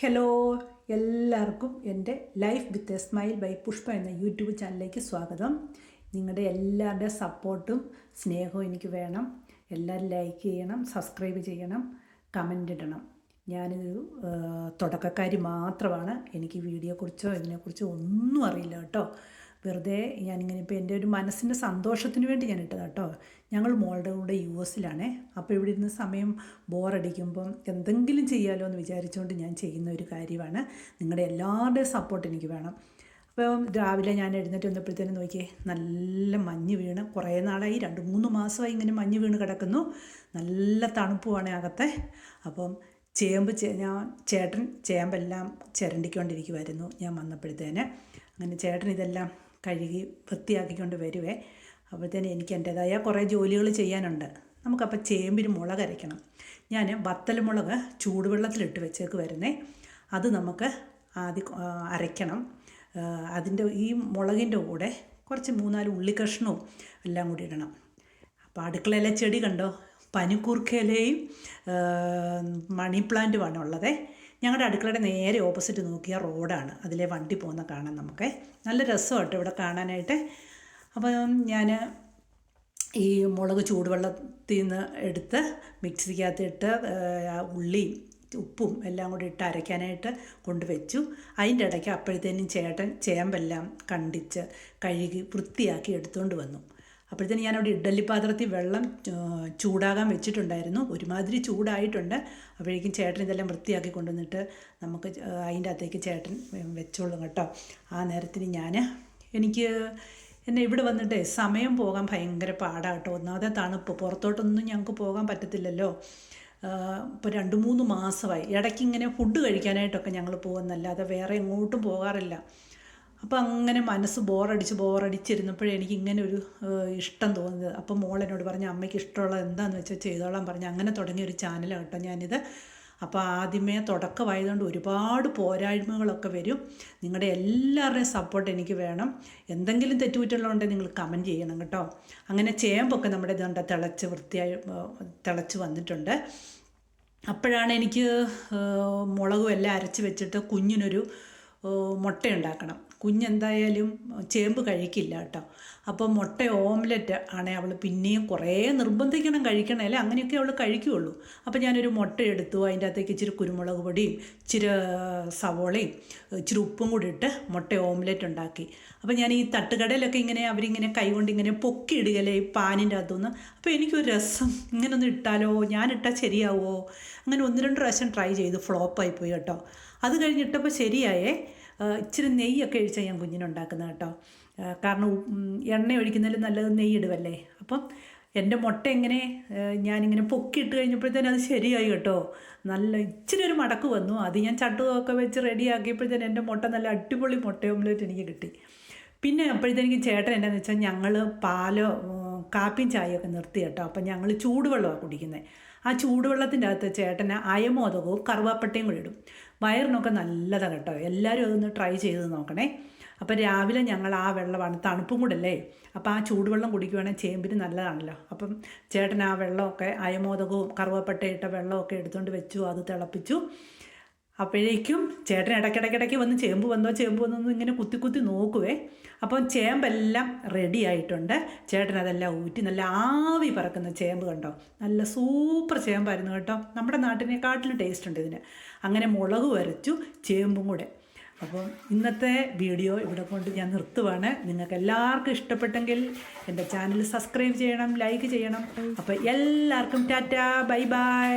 Hello എല്ലാവർക്കും എന്റെ life with a smile by Pushpa എന്ന യൂട്യൂബ് ചാനലിലേക്ക് സ്വാഗതം. നിങ്ങളുടെ എല്ലാവരുടെ സപ്പോർട്ടും സ്നേഹവും എനിക്ക് വേണം. എല്ലാവരും ലൈക്ക് ചെയ്യണം സബ്സ്ക്രൈബ് ചെയ്യണം കമന്റ് ഇടണം. ഞാനൊരു തുടക്കക്കാരി മാത്രമാണ്. എനിക്ക് വീഡിയോ കുറിച്ചോ ഇതിനെക്കുറിച്ചോ ഒന്നും അറിയില്ല കേട്ടോ. വെറുതെ ഞാനിങ്ങനെ ഇപ്പോൾ എന്റെ ഒരു മനസ്സിന്റെ സന്തോഷത്തിന് വേണ്ടി ഞാൻ ഇട്ടതാണ് കേട്ടോ ഞങ്ങൾ മോളുടെ കൂടെ യു എസിലാണേ. അപ്പോൾ ഇവിടെ ഇരുന്ന് സമയം ബോറടിക്കുമ്പം എന്തെങ്കിലും ചെയ്യാലോ എന്ന് വിചാരിച്ചുകൊണ്ട് ഞാൻ ചെയ്യുന്ന ഒരു കാര്യമാണ്. നിങ്ങളുടെ എല്ലാവരുടെയും സപ്പോർട്ട് എനിക്ക് വേണം. അപ്പോൾ രാവിലെ ഞാൻ എഴുന്നേറ്റ് വന്നപ്പോഴത്തേനും നോക്കിയേ നല്ല മഞ്ഞ് വീണ്. കുറേ നാളായി രണ്ട് മൂന്ന് മാസമായി ഇങ്ങനെ മഞ്ഞ് വീണ് കിടക്കുന്നു. നല്ല തണുപ്പുമാണ് അകത്തെ. അപ്പം ചേമ്പ് ചേ ഞാൻ ചേട്ടൻ ചേമ്പെല്ലാം ചിരണ്ടിക്കൊണ്ടിരിക്കുമായിരുന്നു ഞാൻ വന്നപ്പോഴത്തേന്. അങ്ങനെ ചേട്ടൻ ഇതെല്ലാം കഴുകി വൃത്തിയാക്കിക്കൊണ്ട് വരുവേ. അപ്പോഴത്തേന് എനിക്ക് എന്റേതായ കുറേ ജോലികൾ ചെയ്യാനുണ്ട്. നമുക്കപ്പോൾ ചേമ്പിന് മുളക് അരയ്ക്കണം. ഞാൻ വത്തൽ മുളക് ചൂടുവെള്ളത്തിലിട്ട് വെച്ചേക്ക് വരുന്നേ. അത് നമുക്ക് ആദ്യം അരയ്ക്കണം. അതിന്റെ ഈ മുളകിന്റെ കൂടെ കുറച്ച് മൂന്നാൽ ഉള്ളിക്കഷ്ണവും എല്ലാം കൂടി ഇടണം. അപ്പോൾ അടുക്കളയിലെ ചെടി കണ്ടോ? പനിക്കൂർക്കയിലയും മണി പ്ലാന്റുമാണ് ഉള്ളത്. ഞങ്ങളുടെ അടുക്കളയുടെ നേരെ ഓപ്പോസിറ്റ് നോക്കിയ റോഡാണ്. അതിലെ വണ്ടി പോകുന്ന കാണാൻ നമുക്ക് നല്ല രസമായിട്ട് ഇവിടെ കാണാനായിട്ട്. അപ്പം ഞാൻ ഈ മുളക് ചൂടുവെള്ളത്തിൽ നിന്ന് എടുത്ത് മിക്സിക്കകത്ത് ഇട്ട് ആ, ഉള്ളിയും ഉപ്പും എല്ലാം കൂടി ഇട്ട് അരയ്ക്കാനായിട്ട് കൊണ്ടുവച്ചു. അതിന്റെ ഇടയ്ക്ക് അപ്പോഴത്തേനും ചേട്ടൻ ചേമ്പെല്ലാം കണ്ടിച്ച് കഴുകി വൃത്തിയാക്കി എടുത്തുകൊണ്ട് വന്നു. അപ്പോഴത്തേനും ഞാനവിടെ ഇഡ്ഡലി പാത്രത്തിൽ വെള്ളം ചൂടാകാൻ വെച്ചിട്ടുണ്ടായിരുന്നു. ഒരുമാതിരി ചൂടായിട്ടുണ്ട്. അപ്പോഴേക്കും ചേട്ടൻ ഇതെല്ലാം വൃത്തിയാക്കി കൊണ്ടുവന്നിട്ട് നമുക്ക് അതിന്റെ അകത്തേക്ക് ചേട്ടൻ വെച്ചോളും കേട്ടോ. ആ നേരത്തിന് ഞാൻ എനിക്ക് എന്നെ ഇവിടെ വന്നിട്ട് സമയം പോകാൻ ഭയങ്കര പാടാണ് കേട്ടോ. ഒന്നാമത്തെ തണുപ്പ്. പുറത്തോട്ടൊന്നും ഞങ്ങൾക്ക് പോകാൻ പറ്റത്തില്ലല്ലോ. ഇപ്പോൾ രണ്ട് മൂന്ന് മാസമായി. ഇടയ്ക്ക് ഇങ്ങനെ ഫുഡ് കഴിക്കാനായിട്ടൊക്കെ ഞങ്ങൾ പോകുന്നല്ലാതെ വേറെ എങ്ങോട്ടും പോകാറില്ല. അപ്പോൾ അങ്ങനെ മനസ്സ് ബോറടിച്ച് ബോറടിച്ചിരുന്നപ്പോഴേ എനിക്ക് ഇങ്ങനെ ഒരു ഇഷ്ടം തോന്നിയത്. അപ്പോൾ മോൾ എന്നോട് പറഞ്ഞു അമ്മയ്ക്ക് ഇഷ്ടമുള്ളത് എന്താണെന്ന് വെച്ചാൽ ചെയ്തോളാൻ പറഞ്ഞു. അങ്ങനെ തുടങ്ങിയ ഒരു ചാനലാണ് കേട്ടോ ഞാനിത്. അപ്പോൾ ആദ്യമേ തുടക്കമായതുകൊണ്ട് ഒരുപാട് പോരായ്മകളൊക്കെ വരും. നിങ്ങളുടെ എല്ലാവരുടെയും സപ്പോർട്ട് എനിക്ക് വേണം. എന്തെങ്കിലും തെറ്റുകുറ്റങ്ങളുണ്ടെങ്കിൽ നിങ്ങൾ കമന്റ് ചെയ്യണം കേട്ടോ. അങ്ങനെ ചേമ്പൊക്കെ നമ്മുടെ ഇതുകൊണ്ട് തിളച്ച് വൃത്തിയായി തിളച്ച് വന്നിട്ടുണ്ട്. അപ്പോഴാണ് എനിക്ക് മുളകും എല്ലാം അരച്ച് വെച്ചിട്ട് കുഞ്ഞിനൊരു മുട്ട ഉണ്ടാക്കണം കുഞ്ഞെന്തായാലും ചേമ്പ് കഴിക്കില്ല കേട്ടോ. അപ്പോൾ മുട്ട ഓംലെറ്റ് ആണേ അവൾ പിന്നെയും കുറേ നിർബന്ധിക്കണം കഴിക്കണമല്ലേ അങ്ങനെയൊക്കെ അവൾ കഴിക്കുകയുള്ളൂ അപ്പോൾ ഞാനൊരു മുട്ട എടുത്തു. അതിന്റെ അകത്തേക്ക് ഇച്ചിരി കുരുമുളക് പൊടിയും ഇച്ചിരി സവോളയും ഇച്ചിരി ഉപ്പും കൂടി ഇട്ട് മുട്ട ഓംലെറ്റ് ഉണ്ടാക്കി. അപ്പോൾ ഞാൻ ഈ തട്ടുകടയിലൊക്കെ ഇങ്ങനെ അവരിങ്ങനെ കൈകൊണ്ട് ഇങ്ങനെ പൊക്കി ഇടുകയല്ലേ ഈ പാനിന്റെ അകത്തുനിന്ന്. അപ്പോൾ എനിക്കൊരു രസം. ഇങ്ങനെ ഒന്ന് ഇട്ടാലോ? ഞാൻ ഇട്ടാൽ ശരിയാവുമോ അങ്ങനെ ഒന്ന് രണ്ട് പ്രാവശ്യം ട്രൈ ചെയ്ത് ഫ്ലോപ്പായി പോയി കേട്ടോ. അത് കഴിഞ്ഞിട്ടപ്പോൾ ശരിയായേ ഇച്ചിരി നെയ്യൊക്കെ ഒഴിച്ചാൽ ഞാൻ കുഞ്ഞിനുണ്ടാക്കുന്നത് കേട്ടോ. കാരണം എണ്ണ ഒഴിക്കുന്നതിൽ നല്ലത് നെയ്യിടുവല്ലേ അപ്പം എന്റെ മുട്ട എങ്ങനെ ഞാനിങ്ങനെ പൊക്കിയിട്ട് കഴിഞ്ഞപ്പോഴത്തേനും അത് ശരിയായി കേട്ടോ. നല്ല ഇച്ചിരി ഒരു മടക്ക് വന്നു. അത് ഞാൻ ചട്ടുകൊക്കെ വെച്ച് റെഡിയാക്കിയപ്പോഴത്തേനും എന്റെ മുട്ട നല്ല അടിപൊളി മുട്ട ഓംലെറ്റ് എനിക്ക് കിട്ടി. പിന്നെ അപ്പോഴത്തേക്ക് ചേട്ടൻ എന്താണെന്ന് വെച്ചാൽ ഞങ്ങൾ പാലോ കാപ്പിയും ചായയൊക്കെ നിർത്തി കേട്ടോ. അപ്പം ഞങ്ങൾ ചൂടുവെള്ളമാണ് കുടിക്കുന്നത് ആ ചൂടുവെള്ളത്തിന്റെ അകത്ത് ചേട്ടന് അയമോദകവും കറുവാപ്പട്ടയും കൂടി ഇടും. വയറിനൊക്കെ നല്ലതാണ് കേട്ടോ. എല്ലാവരും അതൊന്ന് ട്രൈ ചെയ്ത് നോക്കണേ. അപ്പോൾ രാവിലെ ഞങ്ങൾ ആ വെള്ളമാണ് തണുപ്പും കൂടെ അല്ലേ? അപ്പോൾ ആ ചൂടുവെള്ളം കുടിക്കുവാണെങ്കിൽ ചേമ്പിന് നല്ലതാണല്ലോ. അപ്പം ചേട്ടൻ ആ വെള്ളമൊക്കെ അയമോദകവും കറുവാപ്പട്ടയിട്ട വെള്ളമൊക്കെ എടുത്തുകൊണ്ട് വെച്ചു അത് തിളപ്പിച്ചു. അപ്പോഴേക്കും ചേട്ടൻ ഇടയ്ക്കിടയ്ക്കിടയ്ക്ക് വന്ന് ചേമ്പ് വന്നോ ചേമ്പ് വന്നോ എന്ന് ഇങ്ങനെ കുത്തി കുത്തി നോക്കുവേ. അപ്പം ചേമ്പെല്ലാം റെഡി ആയിട്ടുണ്ട്. ചേട്ടൻ അതെല്ലാം ഊറ്റി നല്ല ആവി പറക്കുന്ന ചേമ്പ് കണ്ടോ? നല്ല സൂപ്പർ ചേമ്പായിരുന്നു കേട്ടോ. നമ്മുടെ നാട്ടിനെക്കാട്ടിലും ടേസ്റ്റ് ഉണ്ട് ഇതിന്. അങ്ങനെ മുളക് വരച്ചു ചേമ്പും കൂടെ. അപ്പം ഇന്നത്തെ വീഡിയോ ഇവിടെ കൊണ്ട് ഞാൻ നിർത്തുവാണ്. നിങ്ങൾക്ക് എല്ലാവർക്കും ഇഷ്ടപ്പെട്ടെങ്കിൽ എന്റെ ചാനൽ സബ്സ്ക്രൈബ് ചെയ്യണം ലൈക്ക് ചെയ്യണം. അപ്പോൾ എല്ലാവർക്കും ടാറ്റ ബൈ ബൈ.